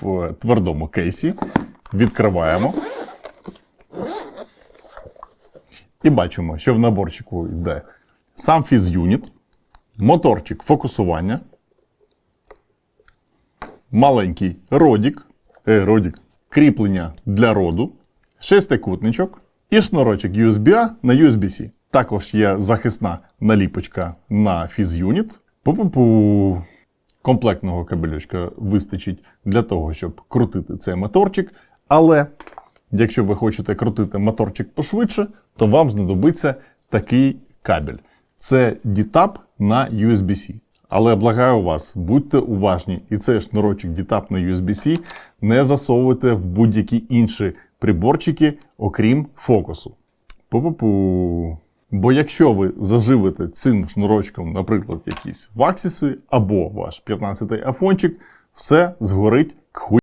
в твердому кейсі. Відкриваємо. І бачимо, що в наборчику йде сам фіз-юніт, моторчик фокусування, маленький родік, е, родік, кріплення для роду, шестикутничок і шнурочок USB-A на USB-C. Також є захисна наліпочка на фіз-юніт. Пу-пу-пу. Комплектного кабелючка вистачить для того, щоб крутити цей моторчик. Але якщо ви хочете крутити моторчик пошвидше, то вам знадобиться такий кабель. Це DTAP на USB-C. Але благаю вас, будьте уважні, і цей шнурочок DTAP на USB-C не засовуйте в будь-які інші приборчики, окрім фокусу. Пу-пу-пу. Бо якщо ви заживете цим шнурочком, наприклад, якісь ваксіси або ваш 15-й афончик, все згорить к хуй.